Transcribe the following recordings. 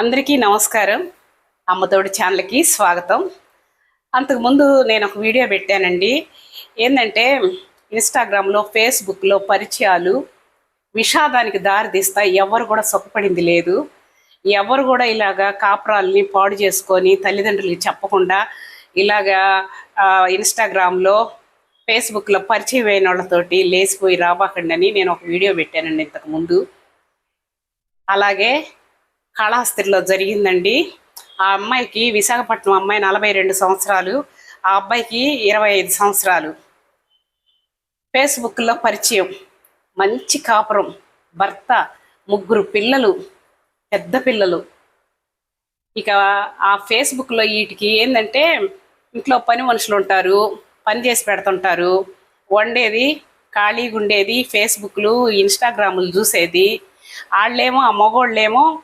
అందరికీ నమస్కారం. అమ్మతోడి ఛానల్కి స్వాగతం. అంతకుముందు నేను ఒక వీడియో పెట్టానండి. ఏంటంటే ఇన్స్టాగ్రామ్లో ఫేస్బుక్లో పరిచయాలు విషాదానికి దారితీస్తాయి ఎవరు కూడా సుఖపడింది లేదు. ఎవరు కూడా ఇలాగా కాపురాలని పాడు చేసుకొని తల్లిదండ్రులకి చెప్పకుండా ఇలాగా ఇన్స్టాగ్రామ్లో ఫేస్బుక్లో పరిచయం అయిన వాళ్ళతోటి లేచిపోయి రాబాకండి అని నేను ఒక వీడియో పెట్టానండి ఇంతకుముందు అలాగే కాళహస్తిలో జరిగిందండి. ఆ అమ్మాయికి విశాఖపట్నం అమ్మాయి నలభై రెండు సంవత్సరాలు ఆ అబ్బాయికి ఇరవై ఐదు సంవత్సరాలు. ఫేస్బుక్లో పరిచయం. మంచి కాపురం. భర్త ముగ్గురు పిల్లలు పెద్ద పిల్లలు. ఇక ఆ ఫేస్బుక్లో వీటికి ఏంటంటే ఇంట్లో పని మనుషులు ఉంటారు పని చేసి పెడుతుంటారు. వండేది ఖాళీగా ఉండేది ఫేస్బుక్లు ఇన్స్టాగ్రాములు చూసేది. వాళ్ళేమో ఆ మగోళ్ళేమో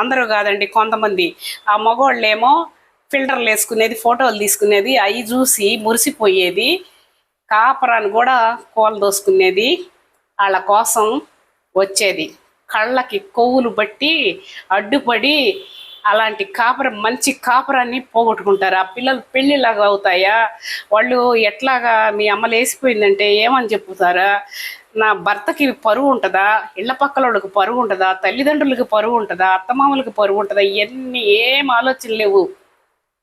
అందరూ కాదండి కొంతమంది. ఆ మగవాళ్ళేమో ఫిల్టర్లు వేసుకునేది ఫోటోలు తీసుకునేది అవి చూసి మురిసిపోయేది కాపరాన్ని కూడా కోలు దోసుకునేది వాళ్ళ కోసం వచ్చేది. కళ్ళకి కొవ్వులు బట్టి అడ్డుపడి అలాంటి కాపురం మంచి కాపురాన్ని పోగొట్టుకుంటారు. ఆ పిల్లలు పెళ్ళిలాగా అవుతాయా? వాళ్ళు ఎట్లాగా మీ అమ్మ లేసిపోయిందంటే ఏమని చెప్పుతారా? నా భర్తకి పరువు ఉంటుందా? ఇళ్ళ పక్కల వాళ్ళకి పరువు ఉంటుందా? తల్లిదండ్రులకి పరువు ఉంటుందా? అత్తమామలకి పరువు ఉంటుందా? ఇవన్నీ ఏం ఆలోచన లేవు.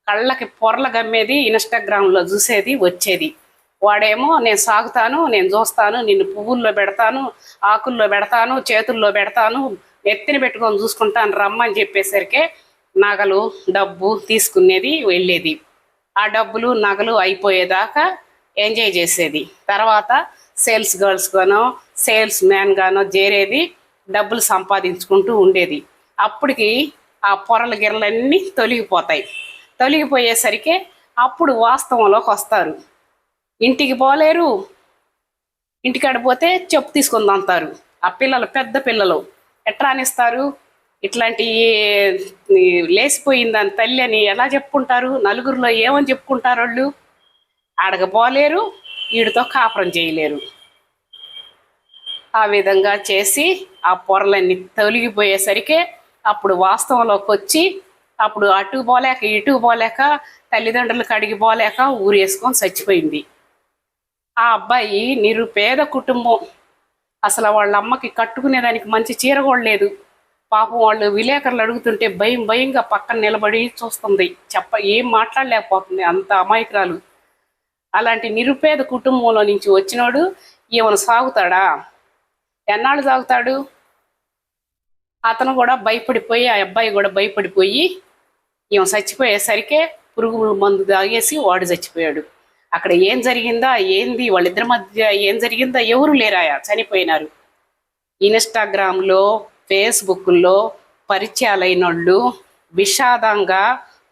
కళ్ళకి పొరల గమ్మేది ఇన్స్టాగ్రామ్లో చూసేది వచ్చేది. వాడేమో నేను సాగుతాను నేను చూస్తాను నిన్ను పువ్వుల్లో పెడతాను ఆకుల్లో పెడతాను చేతుల్లో పెడతాను ఎత్తిన పెట్టుకొని చూసుకుంటాను రమ్మని చెప్పేసరికి నగలు డబ్బు తీసుకునేది వెళ్ళేది. ఆ డబ్బులు నగలు అయిపోయేదాకా ఎంజాయ్ చేసేది. తర్వాత సేల్స్ గర్ల్స్ గానో సేల్స్ మ్యాన్ గానో చేరేది డబ్బులు సంపాదించుకుంటూ ఉండేది. అప్పటికి ఆ పొరల గిరలన్నీ తొలగిపోతాయి. తొలగిపోయేసరికి అప్పుడు వాస్తవంలోకి వస్తారు. ఇంటికి పోలేరు. ఇంటికాడ పోతే చెప్పు తీసుకుందంటారు ఆ పిల్లలు పెద్ద పిల్లలు. ఎట్లా అనిస్తారు? ఇట్లాంటి ఈ లేచిపోయిందని తల్లి అని ఎలా చెప్పుకుంటారు? నలుగురిలో ఏమని చెప్పుకుంటారు వాళ్ళు? ఆడకపోలేరు వీడితో కాపురం చేయలేరు. ఆ విధంగా చేసి ఆ పొరలన్నీ తొలగిపోయేసరికి అప్పుడు వాస్తవంలోకి వచ్చి అప్పుడు అటు పోలేక ఇటు పోలేక తల్లిదండ్రులకు అడిగి పోలేక ఊరేసుకొని చచ్చిపోయింది. ఆ అబ్బాయి నిరుపేద కుటుంబం. అసలు వాళ్ళ అమ్మకి కట్టుకునేదానికి మంచి చీర కూడా లేదు. పాపం వాళ్ళు విలేకరులు అడుగుతుంటే భయం భయంగా పక్కన నిలబడి చూస్తుంది. చెప్ప ఏం మాట్లాడలేకపోతుంది అంత అమాయకురాలు. అలాంటి నిరుపేద కుటుంబంలో నుంచి వచ్చినోడు ఈమెను సాగుతాడా? ఎన్నాళ్ళు సాగుతాడు? అతను కూడా భయపడిపోయి ఆ అబ్బాయి కూడా భయపడిపోయి ఈమె చచ్చిపోయేసరికే పురుగు మందు తాగేసి వాడు చచ్చిపోయాడు. అక్కడ ఏం జరిగిందా? ఏంది? వాళ్ళిద్దరి మధ్య ఏం జరిగిందా? ఎవరు లేరాయా చనిపోయినారు. ఇన్స్టాగ్రామ్లో ఫేస్బుక్లో పరిచయాలైన వాళ్ళు విషాదంగా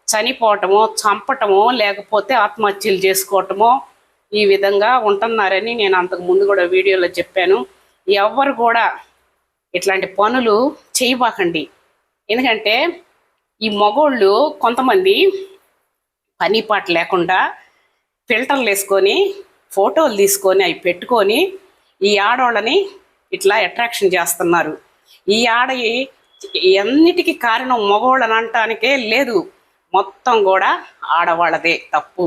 చనిపోవటమో చంపటమో లేకపోతే ఆత్మహత్యలు చేసుకోవటమో ఈ విధంగా ఉంటున్నారని నేను అంతకు ముందు కూడా వీడియోలో చెప్పాను. ఎవరు కూడా ఇట్లాంటి పనులు చేయబాకండి. ఎందుకంటే ఈ మగోళ్ళు కొంతమంది పని పాట లేకుండా ఫిల్టర్లు వేసుకొని ఫోటోలు తీసుకొని అవి పెట్టుకొని ఈ ఆడవాళ్ళని ఇట్లా అట్రాక్షన్ చేస్తున్నారు. ఈ ఆడ ఎన్నిటికీ కారణం మగవాళ్ళని అనటానికే లేదు. మొత్తం కూడా ఆడవాళ్ళదే తప్పు.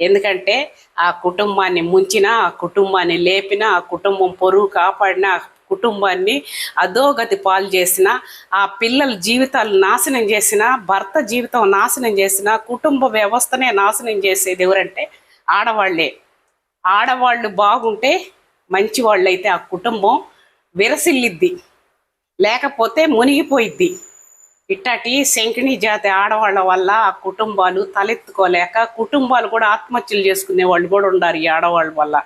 ఎందుకంటే ఆ కుటుంబాన్ని ముంచిన ఆ కుటుంబాన్ని లేపిన ఆ కుటుంబం పొరుగు కాపాడిన ఆ కుటుంబాన్ని అధోగతి పాలు చేసిన ఆ పిల్లల జీవితాలు నాశనం చేసిన భర్త జీవితం నాశనం చేసిన కుటుంబ వ్యవస్థనే నాశనం చేసేది ఎవరంటే ఆడవాళ్ళే ఆడవాళ్ళు బాగుంటే మంచి వాళ్ళైతే ఆ కుటుంబం విరసిల్లిద్ది. లేకపోతే మునిగిపోయిద్ది. ఇట్టటి శంకిణి జాతి ఆడవాళ్ళ వల్ల ఆ కుటుంబాలు తలెత్తుకోలేక కుటుంబాలు కూడా ఆత్మహత్యలు చేసుకునే వాళ్ళు కూడా ఉన్నారు ఈ ఆడవాళ్ళ వల్ల.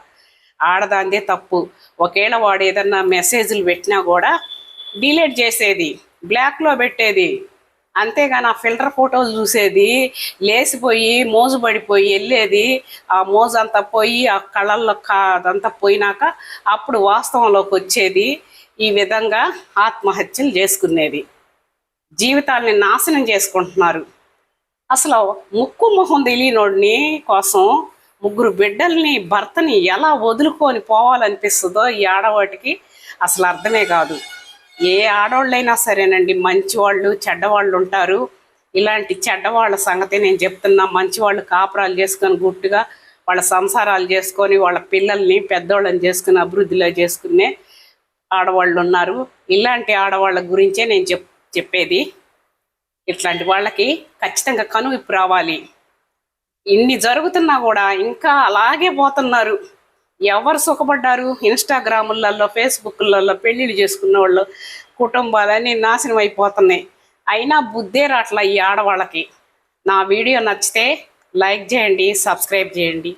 ఆడదాందే తప్పు. ఒకవేళ వాడు ఏదన్నా మెసేజ్లు పెట్టినా కూడా డిలీట్ చేసేది బ్లాక్లో పెట్టేది. అంతేగాని ఆ ఫిల్టర్ ఫోటోలు చూసేది లేసిపోయి మోజు పడిపోయి వెళ్ళేది ఆ మోజు అంతా పోయి ఆ కళల్లో కాదంతా పోయినాక అప్పుడు వాస్తవంలోకి వచ్చేది. ఈ విధంగా ఆత్మహత్యలు చేసుకునేది జీవితాల్ని నాశనం చేసుకుంటున్నారు. అసలు ముక్కు మొహం తెలియనోడిని కోసం ముగ్గురు బిడ్డల్ని భర్తని ఎలా వదులుకొని పోవాలనిపిస్తుందో ఈ ఆడవాటికి అసలు అర్థమే కాదు. ఏ ఆడవాళ్ళైనా సరేనండి మంచివాళ్ళు చెడ్డవాళ్ళు ఉంటారు. ఇలాంటి చెడ్డవాళ్ళ సంగతి నేను చెప్తున్నా. మంచివాళ్ళు కాపురాలు చేసుకొని గుట్టుగా వాళ్ళ సంసారాలు చేసుకొని వాళ్ళ పిల్లల్ని పెద్దవాళ్ళని చేసుకుని అభివృద్ధిలో చేసుకునే ఆడవాళ్ళు ఉన్నారు. ఇలాంటి ఆడవాళ్ళ గురించే నేను చెప్ చెప్పేది. ఇట్లాంటి వాళ్ళకి ఖచ్చితంగా కనువిప్పు రావాలి. ఇన్ని జరుగుతున్నా కూడా ఇంకా అలాగే పోతున్నారు. ఎవరు సుఖపడ్డారు? ఇన్స్టాగ్రాములలో ఫేస్బుక్లలో పెళ్ళిళ్ళు చేసుకున్న వాళ్ళు కుటుంబాలన్నీ నాశనం అయిపోతున్నాయి. అయినా బుద్ధే రాట్లా ఈ ఆడవాళ్ళకి. నా వీడియో నచ్చితే లైక్ చేయండి సబ్స్క్రైబ్ చేయండి.